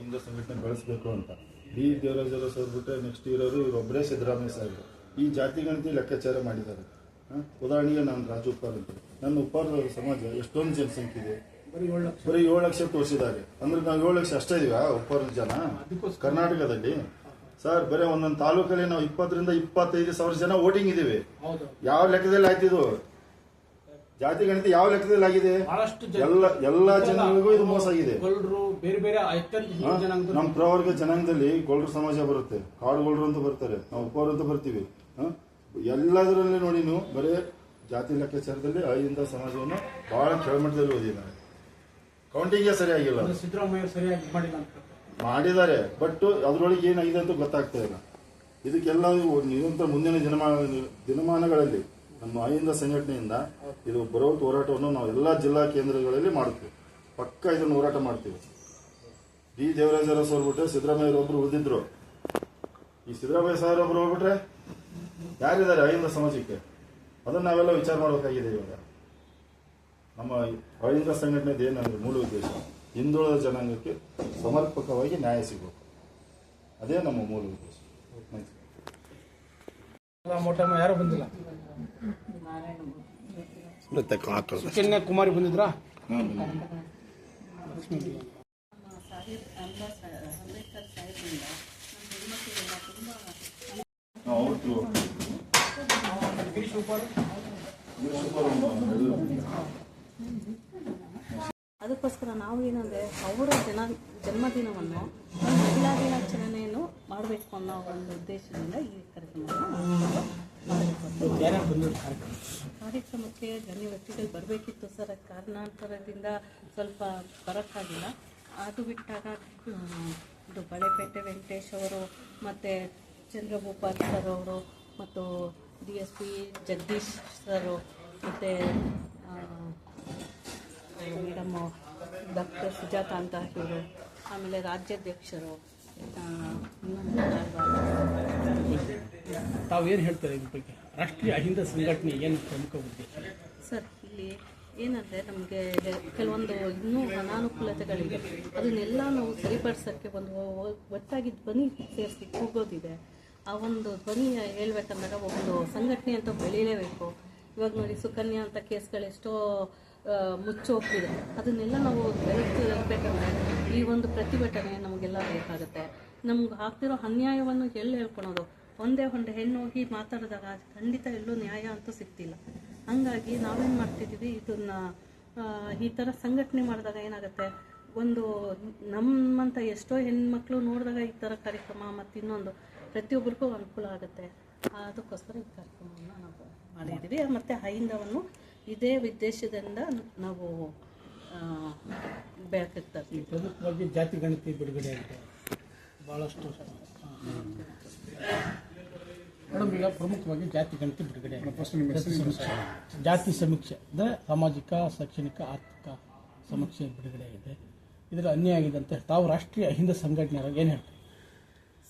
ಹಿಂದೂ ಸಂಘಟನೆ ಬೆಳೆಸಬೇಕು ಅಂತ. ಡಿ ದೇವರಾಜರ ಸರ್ ಬಿಟ್ಟರೆ ನೆಕ್ಸ್ಟ್ ಇರೋರು ಇವರೊಬ್ಬರೇ ಸಿದ್ದರಾಮಯ್ಯ ಸಾಹೇಬ್ ಈ ಜಾತಿ ಗಣತಿ ಲೆಕ್ಕಾಚಾರ ಮಾಡಿದ್ದಾರೆ? ಉದಾಹರಣೆಗೆ ನಾನು ರಾಜು ಉಪ್ಪಾರ್ ಅಂತ. ನನ್ನ ಉಪ್ಪಾರ ಸಮಾಜ ಎಷ್ಟೊಂದು ಜನಸಂಖ್ಯೆ ಇದೆ. ಬರೀ ಏಳು ಲಕ್ಷ. ತೋರಿಸಿದ್ದಾರೆ. ಅಂದ್ರೆ ನಾವು ಏಳು ಲಕ್ಷ ಅಷ್ಟೇ ಇದೀವ ಉಪ್ಪಾರ ಜನ? ಕರ್ನಾಟಕದಲ್ಲಿ? ಸರ್ ಬರೀ ಒಂದೊಂದು ತಾಲೂಕಲ್ಲಿ ನಾವು ಇಪ್ಪತ್ತರಿಂದ ಇಪ್ಪತ್ತೈದು ಸಾವಿರ ಜನ ವೋಟಿಂಗ್ ಇದೀವಿ ಯಾವ ಲೆಕ್ಕದಲ್ಲಿ ಆಯ್ತಿದು ಜಾತಿ ಗಣಿತ ಯಾವ ಲೆಕ್ಕದಲ್ಲಿ ಆಗಿದೆ? ಬಹಳಷ್ಟು ಎಲ್ಲ ಎಲ್ಲಾ ಇದು ಮೋಸ ಆಗಿದೆ. ಗೊಲ್ರು ಬೇರೆ ಬೇರೆ ನಮ್ಮ ಪ್ರವರ್ಗ ಜನಾಂಗದಲ್ಲಿ ಗೊಲ್ರು ಸಮಾಜ ಬರುತ್ತೆ. ಕಾಡು ಗೊಲ್ರು ಅಂತ ಬರ್ತಾರೆ. ನಾವು ಉಪವರು ಅಂತ ಬರ್ತೀವಿ? ಎಲ್ಲದರಲ್ಲಿ ನೋಡಿ ನೀವು ಬರೀ ಜಾತಿ ಲೆಕ್ಕಾಚಾರದಲ್ಲಿ ಅಹಿಂದ ಸಮಾಜವನ್ನು ಬಹಳ ಕೆಳಮಟ್ಟದಲ್ಲಿ ಓದಿದ್ದಾರೆ. ಕೌಂಟಿಂಗೇ ಸರಿಯಾಗಿಲ್ಲ. ಸಿದ್ದರಾಮಯ್ಯ ಸರಿಯಾಗಿ ಮಾಡಿಲ್ಲ ಮಾಡಿದ್ದಾರೆ. ಬಟ್ ಅದರೊಳಗೆ ಏನಾಗಿದೆ ಅಂತ ಗೊತ್ತಾಗ್ತಾ ಇಲ್ಲ. ಇದಕ್ಕೆಲ್ಲ ನಿರಂತರ ಮುಂದಿನ ದಿನಮಾನ ದಿನಮಾನಗಳಲ್ಲಿ ನಮ್ಮ ಅಹಿಂದ ಸಂಘಟನೆಯಿಂದ ಇದು ಬೃಹತ್ ಹೋರಾಟವನ್ನು ನಾವು ಎಲ್ಲ ಜಿಲ್ಲಾ ಕೇಂದ್ರಗಳಲ್ಲಿ ಮಾಡ್ತೀವಿ ಪಕ್ಕ ಇದನ್ನು ಹೋರಾಟ ಮಾಡ್ತೀವಿ. ಡಿ. ದೇವರಾಜ ಅರಸ್ ಬಿಟ್ರೆ ಸಿದ್ದರಾಮಯ್ಯ ಒಬ್ರು ಉಳಿದಿದ್ರು. ಈ ಸಿದ್ದರಾಮಯ್ಯ ಸರ್ ಒಬ್ರು ಹೋಗ್ಬಿಟ್ರೆ ಯಾರಿದ್ದಾರೆ ಅಹಿಂದ ಸಮಾಜಕ್ಕೆ? ಅದನ್ನ ನಾವೆಲ್ಲ ವಿಚಾರ ಮಾಡಬೇಕಾಗಿದೆ ಇವಾಗ. ನಮ್ಮ ಅಹಿಂದ ಸಂಘಟನೆದು ಏನಂದ್ರೆ ಮೂಲ ಉದ್ದೇಶ, ಹಿಂದುಳಿದ ಜನಾಂಗಕ್ಕೆ ಸಮರ್ಪಕವಾಗಿ ನ್ಯಾಯ ಸಿಗಬೇಕು. ಅದೇ ನಮ್ಮ ಮೂಲ ಉದ್ದೇಶ. ಮೊಟ್ಟಮ್ಮ ಯಾರು ಬಂದಿಲ್ಲ? ಸುಕನ್ಯಾ ಕುಮಾರಿ ಬಂದಿದ್ರಾ? ಅದಕ್ಕೋಸ್ಕರ ನಾವು ಏನಂದರೆ ಅವರ ಜನ ಜನ್ಮದಿನವನ್ನು ಮಹಿಳಾ ದಿನಾಚರಣೆಯನ್ನು ಮಾಡಬೇಕು ಅನ್ನೋ ಒಂದು ಉದ್ದೇಶದಿಂದ ಈ ಕಾರ್ಯಕ್ರಮಕ್ಕೆ ಗಣ್ಯ ವ್ಯಕ್ತಿಗಳು ಬರಬೇಕಿತ್ತು ಸರ್. ಕಾರಣಾಂತರದಿಂದ ಸ್ವಲ್ಪ ಬರೋಕ್ಕಾಗಿಲ್ಲ. ಅದು ಬಿಟ್ಟಾಗ ಇದು ಬಳೆಪೇಟೆ ವೆಂಕಟೇಶ್ ಅವರು ಮತ್ತು ಚಂದ್ರಭೂಪಾಲ್ ಸರ್ ಅವರು ಮತ್ತು D S P Jagadish sir ಮತ್ತು ಮೇಡಮ್ ಡಾಕ್ಟರ್ ಸುಜಾತಾ ಅಂತ ಇವರು, ಆಮೇಲೆ ರಾಜ್ಯಾಧ್ಯಕ್ಷರು ಇನ್ನೊಂದು ತಾವು ಏನು ಹೇಳ್ತಾರೆ ಇದ್ರ ಬಗ್ಗೆ? ರಾಷ್ಟ್ರೀಯ ಅಹಿಂದ ಸಂಘಟನೆ ಏನು ಪ್ರಮುಖ ಉದ್ದೇಶ? ಸರ್, ಇಲ್ಲಿ ಏನಂದರೆ ನಮಗೆ ಕೆಲವೊಂದು ಇನ್ನೂ ಅನಾನುಕೂಲತೆಗಳಿವೆ ಅದನ್ನೆಲ್ಲ ನಾವು ಸರಿಪಡಿಸೋಕ್ಕೆ ಒಂದು ಒಟ್ಟಾಗಿ ಧ್ವನಿ ಸೇರಿಸಿ ಹೋಗೋದಿದೆ ಆ ಒಂದು ಧ್ವನಿ ಹೇಳ್ಬೇಕಂದಾಗ ಒಂದು ಸಂಘಟನೆ ಅಂತ ಬೆಳೀಲೇಬೇಕು. ಇವಾಗ ನೋಡಿ ಸುಕನ್ಯಾ ಅಂತ ಕೇಸ್ಗಳೆಷ್ಟೋ ಮುಚ್ಚೋಗ್ತಿದೆ. ಅದನ್ನೆಲ್ಲ ನಾವು ಬೆಳೆಸಬೇಕಂದ್ರೆ ಈ ಒಂದು ಪ್ರತಿಭಟನೆ ನಮಗೆಲ್ಲ ಬೇಕಾಗುತ್ತೆ. ನಮ್ಗೆ ಆಗ್ತಿರೋ ಅನ್ಯಾಯವನ್ನು ಎಲ್ಲಿ ಹೇಳ್ಕೊಳೋದು? ಒಂದೇ ಒಂದು ಹೆಣ್ಣು ಹೋಗಿ ಮಾತಾಡಿದಾಗ ಖಂಡಿತ ಎಲ್ಲೂ ನ್ಯಾಯ ಅಂತೂ ಸಿಗ್ತಿಲ್ಲ. ಹಂಗಾಗಿ ನಾವೇನು ಮಾಡ್ತಿದ್ದೀವಿ ಇದನ್ನ ಈ ಥರ ಸಂಘಟನೆ ಮಾಡಿದಾಗ ಏನಾಗುತ್ತೆ? ಒಂದು ನಮ್ಮಂಥ ಎಷ್ಟೋ ಹೆಣ್ಮಕ್ಳು ನೋಡಿದಾಗ ಈ ಥರ ಕಾರ್ಯಕ್ರಮ ಮತ್ತು ಇನ್ನೊಂದು ಪ್ರತಿಯೊಬ್ಬರಿಗೂ ಅನುಕೂಲ ಆಗುತ್ತೆ. ಅದಕ್ಕೋಸ್ಕರ ಈ ಕಾರ್ಯಕ್ರಮವನ್ನು ನಾವು ಮಾಡಿದ್ದೀವಿ ಮತ್ತು ಹೈಂದವನ್ನು ಇದೇ ಉದ್ದೇಶದಿಂದ ನಾವು ಪ್ರಮುಖವಾಗಿ ಜಾತಿ ಗಣತಿ ಬಿಡುಗಡೆ ಆಗಿದೆ. ಭಾಳಷ್ಟು ಮೇಡಮ್ ಈಗ ಪ್ರಮುಖವಾಗಿ ಜಾತಿ ಗಣತಿ ಬಿಡುಗಡೆ ಆಗಿದೆ. ಜಾತಿ ಸಮೀಕ್ಷೆ. ಜಾತಿ ಸಮೀಕ್ಷೆ ಅಂದರೆ ಸಾಮಾಜಿಕ ಶೈಕ್ಷಣಿಕ ಆರ್ಥಿಕ ಸಮೀಕ್ಷೆ ಬಿಡುಗಡೆ ಆಗಿದೆ ಇದರ ಅನ್ಯಾಯ ಆಗಿದೆ ಅಂತ ತಾವು ರಾಷ್ಟ್ರೀಯ ಅಹಿಂದ ಸಂಘಟನೆ ಏನು ಹೇಳ್ತಾರೆ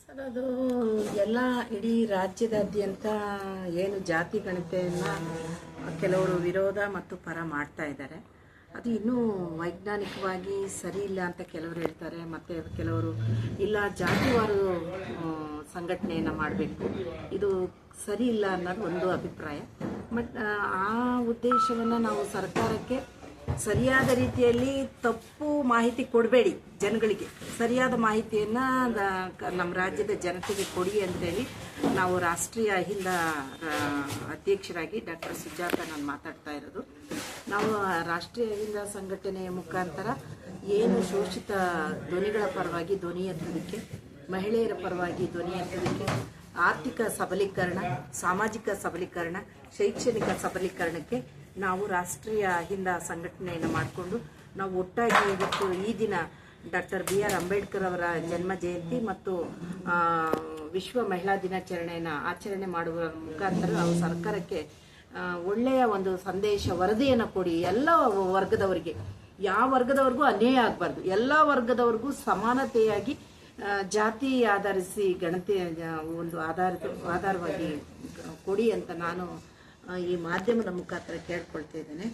ಸರ್ ಅದು ಎಲ್ಲ ಇಡೀ ರಾಜ್ಯದಾದ್ಯಂತ ಏನು ಜಾತಿ ಗಣತೆಯನ್ನು ಕೆಲವರು ವಿರೋಧ ಮತ್ತು ಪರ ಮಾಡ್ತಾ ಇದ್ದಾರೆ ಅದು ಇನ್ನೂ ವೈಜ್ಞಾನಿಕವಾಗಿ ಸರಿ ಇಲ್ಲ ಅಂತ ಕೆಲವರು ಹೇಳ್ತಾರೆ, ಮತ್ತು ಕೆಲವರು ಇಲ್ಲ, ಜಾತಿವಾರು ಸಂಘಟನೆಯನ್ನು ಮಾಡಬೇಕು. ಇದು ಸರಿ ಇಲ್ಲ ಅನ್ನೋದು ಒಂದು ಅಭಿಪ್ರಾಯ. ಬಟ್, ಆ ಉದ್ದೇಶವನ್ನು ನಾವು ಸರ್ಕಾರಕ್ಕೆ ಸರಿಯಾದ ರೀತಿಯಲ್ಲಿ ತಪ್ಪು ಮಾಹಿತಿ ಕೊಡಬೇಡಿ ಜನಗಳಿಗೆ. ಸರಿಯಾದ ಮಾಹಿತಿಯನ್ನು ನಮ್ಮ ರಾಜ್ಯದ ಜನತೆಗೆ ಕೊಡಿ ಅಂತೇಳಿ ನಾವು ರಾಷ್ಟ್ರೀಯ ಅಹಿಂದ ಅಧ್ಯಕ್ಷರಾಗಿ ಡಾಕ್ಟರ್ ಸುಜಾತ ನಾನು ಮಾತಾಡ್ತಾ ಇರೋದು. ನಾವು ರಾಷ್ಟ್ರೀಯ ಅಹಿಂದ ಸಂಘಟನೆಯ ಮುಖಾಂತರ ಏನು ಶೋಷಿತ ಧ್ವನಿಗಳ ಪರವಾಗಿ ಧ್ವನಿ ಎತ್ತಲಿಕ್ಕೆ ಮಹಿಳೆಯರ ಪರವಾಗಿ ಧ್ವನಿ ಎತ್ತಲಿಕ್ಕೆ ಆರ್ಥಿಕ ಸಬಲೀಕರಣ, ಸಾಮಾಜಿಕ ಸಬಲೀಕರಣ, ಶೈಕ್ಷಣಿಕ ಸಬಲೀಕರಣಕ್ಕೆ ನಾವು ರಾಷ್ಟ್ರೀಯ ಅಹಿಂದ ಸಂಘಟನೆಯನ್ನು ಮಾಡಿಕೊಂಡು ನಾವು ಒಟ್ಟಾಗಿ ಇವತ್ತು ಈ ದಿನ ಡಾಕ್ಟರ್ ಬಿ ಆರ್ ಅಂಬೇಡ್ಕರ್ ಅವರ ಜನ್ಮ ಜಯಂತಿ ಮತ್ತು ವಿಶ್ವ ಮಹಿಳಾ ದಿನಾಚರಣೆಯನ್ನು ಆಚರಣೆ ಮಾಡುವ ಮುಖಾಂತರ ನಾವು ಸರ್ಕಾರಕ್ಕೆ ಒಳ್ಳೆಯ ಒಂದು ಸಂದೇಶ, ವರದಿಯನ್ನು ಕೊಡಿ ಎಲ್ಲ ವರ್ಗದವರಿಗೆ. ಯಾವ ವರ್ಗದವರೆಗೂ ಅನ್ಯಾಯ ಆಗಬಾರ್ದು. ಎಲ್ಲ ವರ್ಗದವರೆಗೂ ಸಮಾನತೆಯಾಗಿ ಜಾತಿ ಆಧರಿಸಿ, ಗಣತಿ ಒಂದು ಆಧಾರಿತ, ಆಧಾರವಾಗಿ ಕೊಡಿ ಅಂತ ನಾನು ಈ ಮಾಧ್ಯಮದ ಮುಖಾಂತರ ಕೇಳ್ಕೊಳ್ತಾ ಇದ್ದೇನೆ.